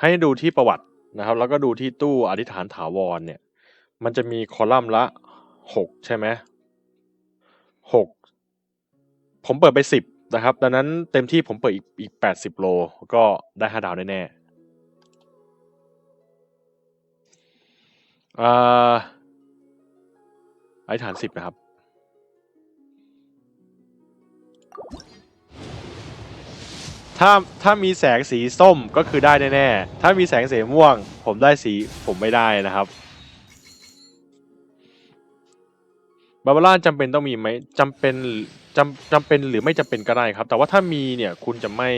ให้ดูที่ประวัตินะครับ แล้วก็ดูที่ตู้อธิษฐานถาวรเนี่ย มันจะมีคอลัมน์ละหกใช่ไหมหกผมเปิดไปสิบนะครับ ดังนั้นเต็มที่ผมเปิดอีกอีกแปดสิบโล ก็ได้ห้าดาวแน่ๆอ่าอธิษฐานสิบนะครับ ถ้าถ้ามีแสงสีส้มก็คือได้แน่ๆ ถ้ามีแสงสีม่วง ผมได้สีผมไม่ได้นะครับ บาบาร่าจำเป็นต้องมีไหมจำเป็นจำจำเป็นหรือไม่จำเป็นก็ได้ครับ แต่ว่าถ้ามีเนี่ยคุณจะไม่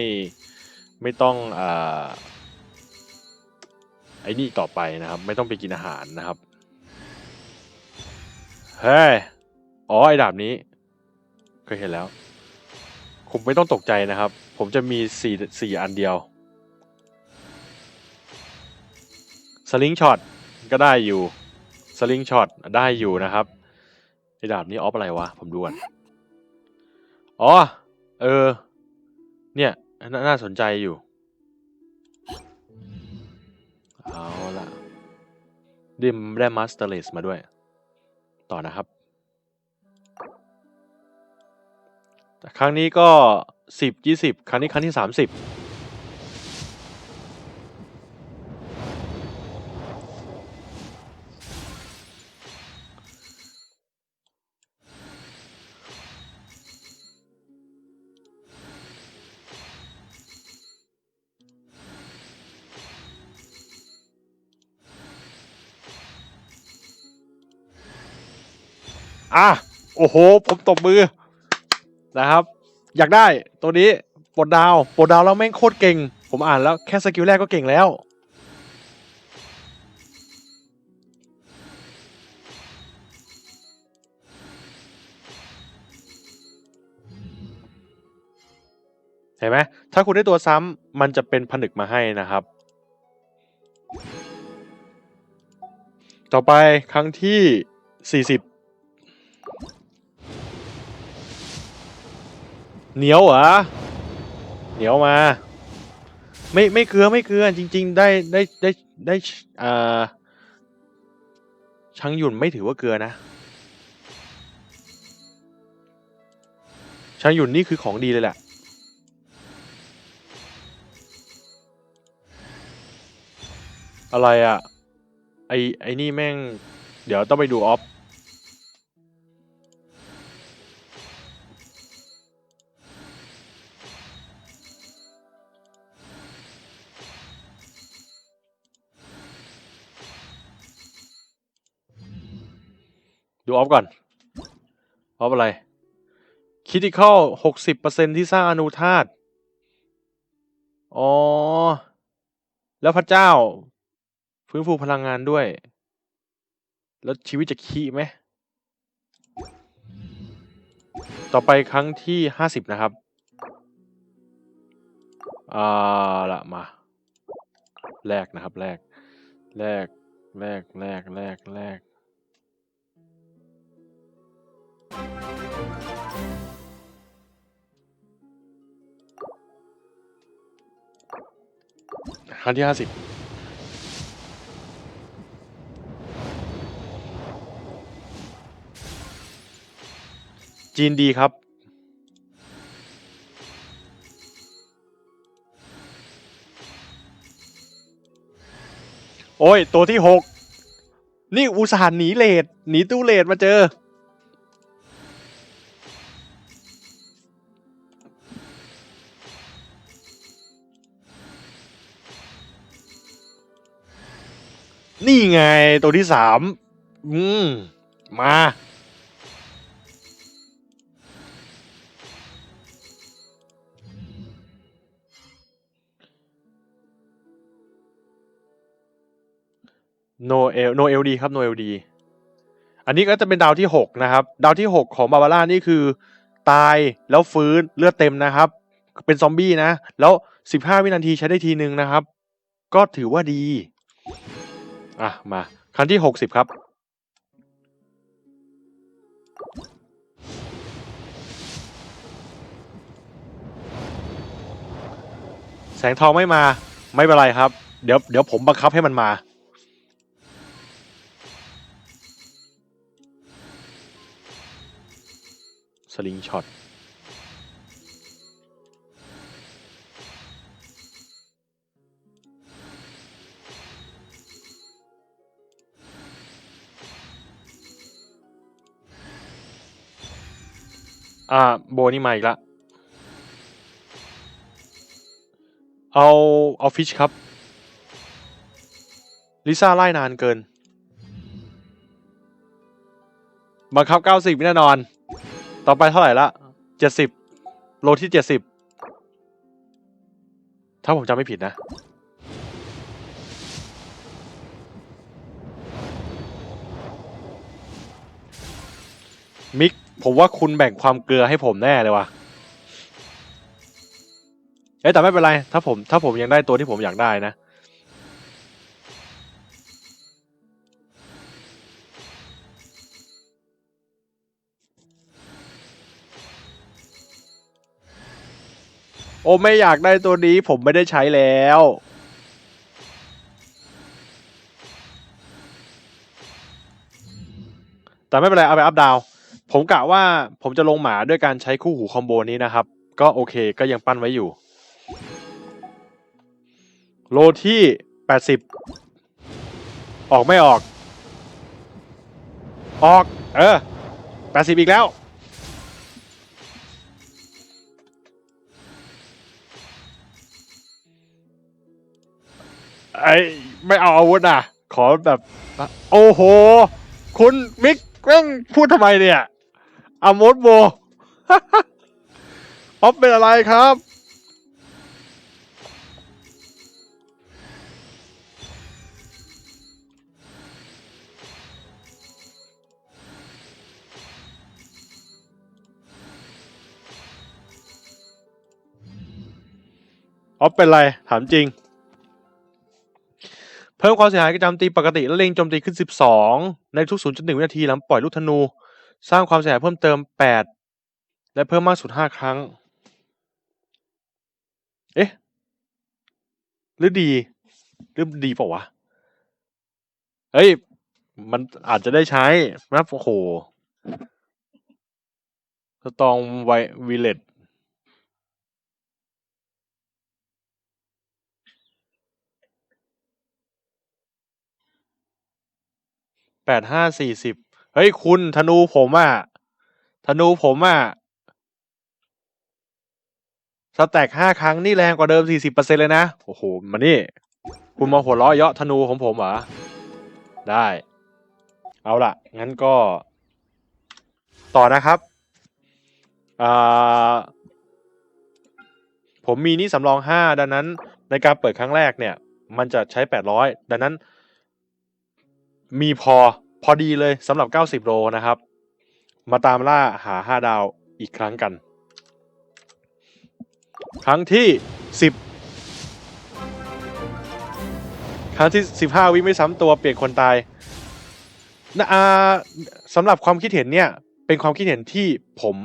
ไม่ต้องอ่าไอ้นี่ต่อไปนะครับ ไม่ต้องไปกินอาหารนะครับ เฮ้ย อ๋อไอ้ดาบนี้เคยเห็นแล้ว ผมไม่ต้องตกใจนะครับ ผมจะมีสี่สี่อันเดียว สลิงช็อตก็ได้อยู่ สลิงช็อตได้อยู่นะครับไอ้ดาบนี้ออฟอะไรวะ ผมดูก่อนอ๋อ เออ เนี่ยนน่าสนใจอยู่ เอาละดิมได้มาสเตอร์เลสมาด้วย ต่อนะครับ ครั้งนี้ก็ สิบยี่สิบครั้งนี้ครั้งที่สามสิบอะ โอ้โห ผมตบมือนะครับ อยากได้ตัวนี้ปลดดาวปลดดาวแล้วแม่งโคตรเก่ง ผมอ่านแล้วแค่สกิลแรกก็เก่งแล้ว เห็นไหมถ้าคุณได้ตัวซ้ำมันจะเป็นผนึกมาให้นะครับ ต่อไปครั้งที่ 40 เหนียวเหรอเหนียวมา ไม่ไม่เกลือไม่เกลือจริง ๆ ได้ได้ได้ได้อ่าชังหยุ่นไม่ถือว่าเกลือนะชังหยุ่นนี่คือของดีเลยแหละอะไรอะ่ะไอไอนี่แม่ง เดี๋ยวต้องไปดูออฟ ดูออฟก่อน ออฟอะไรคิติคอลหกสิบเปอร์เซ็นที่สร้างอนุธาตุ อ๋อ แล้วพระเจ้า ฟื้นฟูพลังงานด้วย แล้วชีวิตจะขี้ไหม ต่อไปครั้งที่ห้าสิบนะครับ อ่าละมา แรกนะครับ แรก แรก แรก แรก แรก แรก ครั้งที่ห้าสิบจีนดีครับ โอ้ย ตัวที่หกนี่อุตส่าห์หนีเลดหนีตู้เลดมาเจอ นี่ไงตัวที่สามอืม มา โนเอล โนเอลดีครับ โนเอลดี อันนี้ก็จะเป็นดาวที่หกนะครับ ดาวที่หกของบาบาร่านี่คือ ตายแล้วฟื้นเลือดเต็มนะครับ เป็นซอมบี้นะ แล้วสิบห้าวินาทีใช้ได้ทีนึงนะครับ ก็ถือว่าดี อะ มาครั้งที่หกสิบครับ แสงทองไม่มา ไม่เป็นไรครับ เดี๋ยวเดี๋ยวผมบังคับให้มันมา สลิงช็อต อ่า โบนี่มาอีกละ เอา เอาฟิชครับ ลิซ่าไล่นานเกิน บังคับ 90แน่นอน ต่อไปเท่าไหร่ละ 70 โลที่ 70 ถ้าผมจำไม่ผิดนะมิก ผมว่าคุณแบ่งความเกลือให้ผมแน่เลยว่ะเอ้ยแต่ไม่เป็นไรถ้าผมถ้าผมยังได้ตัวที่ผมอยากได้นะโอ้ไม่อยากได้ตัวนี้ผมไม่ได้ใช้แล้ว แต่ไม่เป็นไร เอาไปอัพดาว ผมกะว่าผมจะลงหมาด้วยการใช้คู่หูคอมโบนี้นะครับ ก็โอเคก็ยังปั้นไว้อยู่ โลที่แปดสิบออกไม่ออก ออกเออแปดสิบอีกแล้ว ไอไม่เอาอาวุธอะ ขอแบบ โอ้โห คุณมิกแม่งพูดทำไมเนี่ย อามดโบออฟเป็นอะไรครับ ออฟเป็นไร ถามจริง เพิ่มความเสียหายกระจำตีปกติ และเล็งโจมตีขึ้น 12 ในทุก 0.1 วินาทีหลังปล่อยลูกธนู สร้างความเสียหายเพิ่มเติม 8 และเพิ่มมากสุด 5 ครั้ง เอ๊ะ หรือดี หรือดีเปล่าวะ เฮ้ย มันอาจจะได้ใช้นะโอ้โหสตองไววิเลตแปดห้าสี่สิบ เฮ้ยคุณธนูผมอะธนูผมอะสแต็กห้าครั้งนี่แรงกว่าเดิมสี่สิบเปอร์เซ็นเลยนะ โอ้โหมานี่ คุณมาหัวเราะเยาะธนูของผมเหรอ ได้ เอาล่ะ งั้นก็ ต่อนะครับอ่าผมมีนี่สำรองห้าดังนั้น ในการเปิดครั้งแรกเนี่ย มันจะใช้แปดร้อยดังนั้น มีพอ พอดีเลยสำหรับ 90 โลนะครับ มาตามล่าหา 5 ดาวอีกครั้งกัน ครั้งที่ 10 ครั้งที่ 15 วิไม่ซ้ำตัวเปลี่ยนคนตายนะอาสำหรับความคิดเห็นเนี่ย เป็นความคิดเห็นที่ผม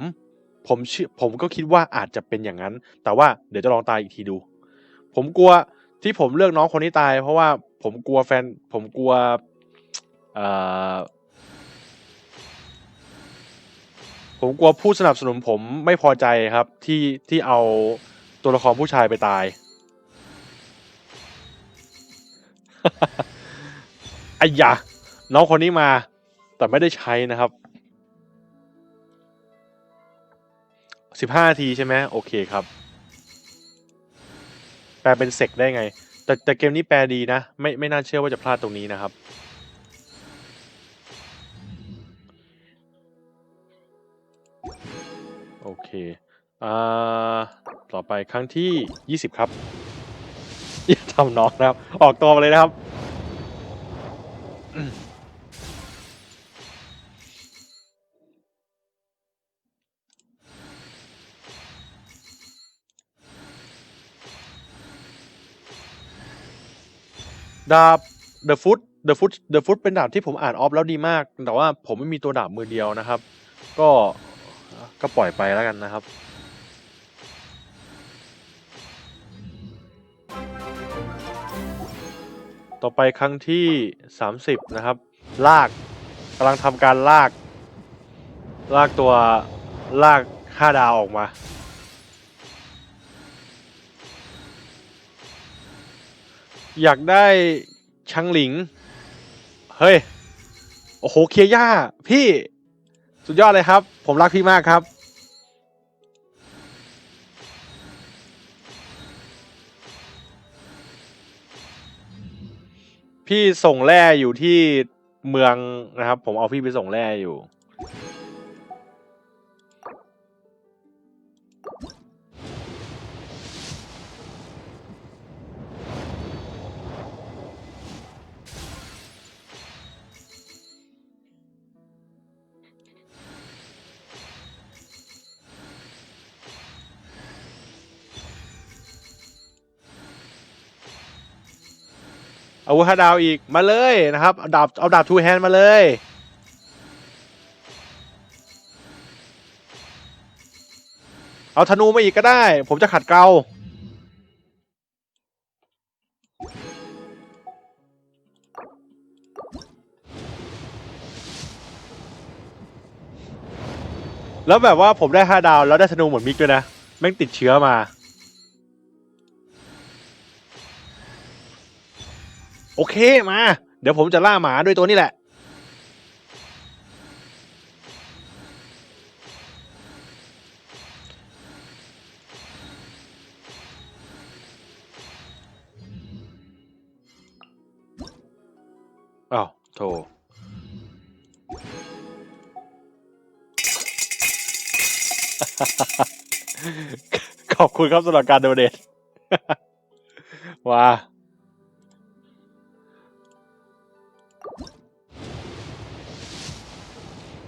ผมเชื่อผมก็คิดว่าอาจจะเป็นอย่างนั้น แต่ว่าเดี๋ยวจะลองตายอีกทีดู ผมกลัวที่ผมเลือกน้องคนนี้ตาย เพราะว่าผมกลัวแฟน ผมกลัว เอ่อผมกลัวผู้สนับสนุนผมไม่พอใจครับที่ที่เอาตัวละครผู้ชายไปตาย ไอ้ยะน้องคนนี้มาแต่ไม่ได้ใช้นะครับสิบห้านาทีใช่ไหมโอเคครับ แปลเป็นเซกได้ไง แต่แต่เกมนี้แปลดีนะ ไม่ไม่น่าเชื่อว่าจะพลาดตรงนี้นะครับ อ่าต่อไปครั้งที่ 20 ครับอย่าทำน้องนะครับ ออกตัวมาเลยนะครับ ดาบ The Foot The Foot The Foot เป็นดาบที่ผมอ่านออฟแล้วดีมาก แต่ว่าผมไม่มีตัวดาบมือเดียวนะครับ ก็ก็ปล่อยไปแล้วกันนะครับ ต่อไปครั้งที่สามสิบนะครับ ลากกำลังทำการลาก ลากตัวลากห้าดาวออกมา อยากได้ชังหลิง เฮ้ย โอ้โห เคียร์ย่า พี่ สุดยอดเลยครับ ผมรักพี่มากครับ พี่ส่งแร่อยู่ที่เมืองนะครับ ผมเอาพี่ไปส่งแร่อยู่ อาวุธห้าดาวอีกมาเลยนะครับเอาดาบเอาดาบทูแฮนด์มาเลยเอาธนูมาอีกก็ได้ ผมจะขัดเกลาแล้วแบบว่าผมได้ห้าดาวแล้วได้ธนูเหมือนมิกด้วยนะ แม่งติดเชื้อมา โอเคมา เดี๋ยวผมจะล่าหมาด้วยตัวนี้แหละ อ้าวโถขอบคุณครับสำหรับการโดเนทว้า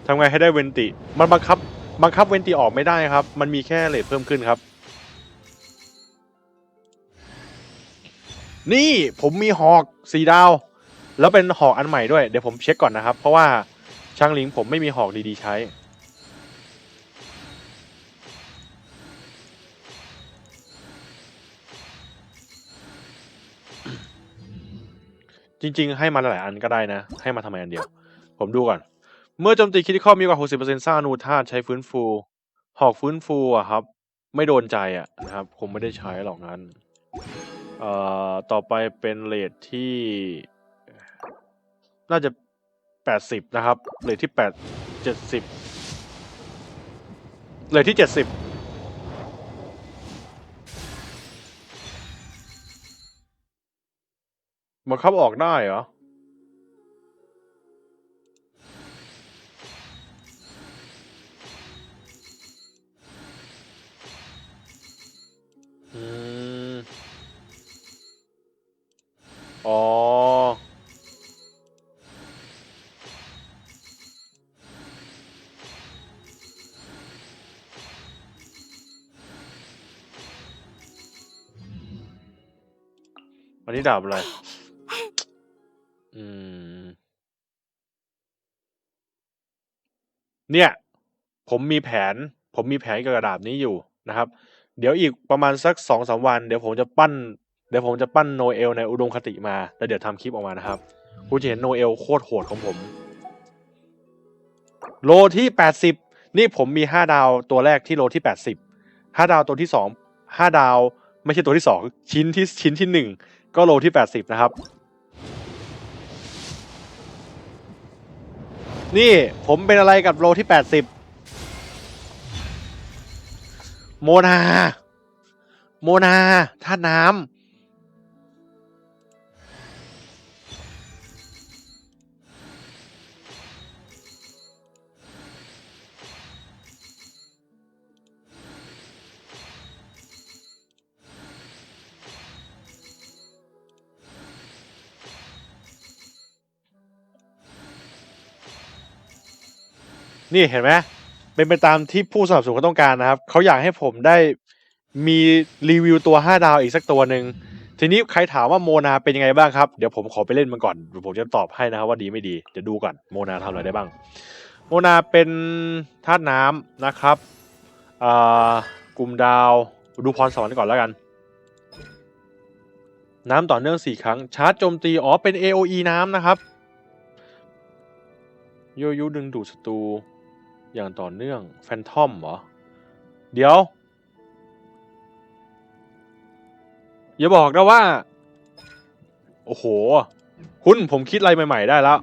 ทำไงให้ได้เวนติ มันบังคับ บังคับเวนติออกไม่ได้ครับ มันมีแค่เลทเพิ่มขึ้นครับ นี่ผมมีหอกสีดาว แล้วเป็นหอกอันใหม่ด้วย เดี๋ยวผมเช็คก่อนนะครับ เพราะว่าช่างลิงผมไม่มีหอกดีๆใช้จริง ๆ ให้มาหลายอันก็ได้นะ ให้มาทำไมอันเดียว ผมดูก่อน เมื่อโจมตีคริติคอลมีกว่า 60%สร้างอนูธาตุใช้ฟื้นฟู หอกฟื้นฟูอะครับ ไม่โดนใจอะนะครับคงไม่ได้ใช้หรอกนั้น เอ่อ ต่อไปเป็นเลทที่ น่าจะ 80 นะครับ เลทที่ 8 70 เลทที่ 70บังคับออกได้เหรอ อ๋ออันนี้ดาบอะไร อืม เนี่ย ผมมีแผน ผมมีแผนเกี่ยวกับดาบนี้อยู่นะครับ เดี๋ยวอีกประมาณสักสองสามวัน เดี๋ยวผมจะปั้น เดี๋ยวผมจะปั้นโนเอลในอุดมคติมาแล้วเดี๋ยวทำคลิปออกมานะครับคุณจะเห็นโนเอลโคตรโหดของผม โลที่แปดสิบนี่ผมมีห้าดาวตัวแรกที่โลที่แปดสิบห้าดาวตัวที่สองห้าดาวไม่ใช่ตัวที่สองชิ้นที่ชิ้นที่หนึ่งก็โลที่แปดสิบนะครับ นี่ผมเป็นอะไรกับโลที่แปดสิบโมนา โมนาท่าน้ำ นี่เห็นไหมเป็นไปตามที่ผู้สนับสนุนเขาต้องการนะครับเขาอยากให้ผมได้มีรีวิวตัว 5 ดาวอีกสักตัวหนึ่งทีนี้ใครถามว่าโมนาเป็นยังไงบ้างครับเดี๋ยวผมขอไปเล่นมันก่อนเดี๋ยวผมจะตอบให้นะครับว่าดีไม่ดีเดี๋ยวดูก่อนโมนาทำอะไรได้บ้าง โมนาเป็นธาตุน้ำนะครับอ่ากลุ่มดาวดูพรสวรรค์ก่อนแล้วกัน น้ำต่อเนื่อง 4 ครั้ง ชาร์จโจมตีอ๋อเป็น AOE น้ำนะครับโยยุดึงดูดศัตรู อย่างต่อเนื่องแฟนทอมเหรอ เดี๋ยว อย่าบอกนะว่า โอ้โห คุณผมคิดอะไรใหม่ ๆ ได้แล้ว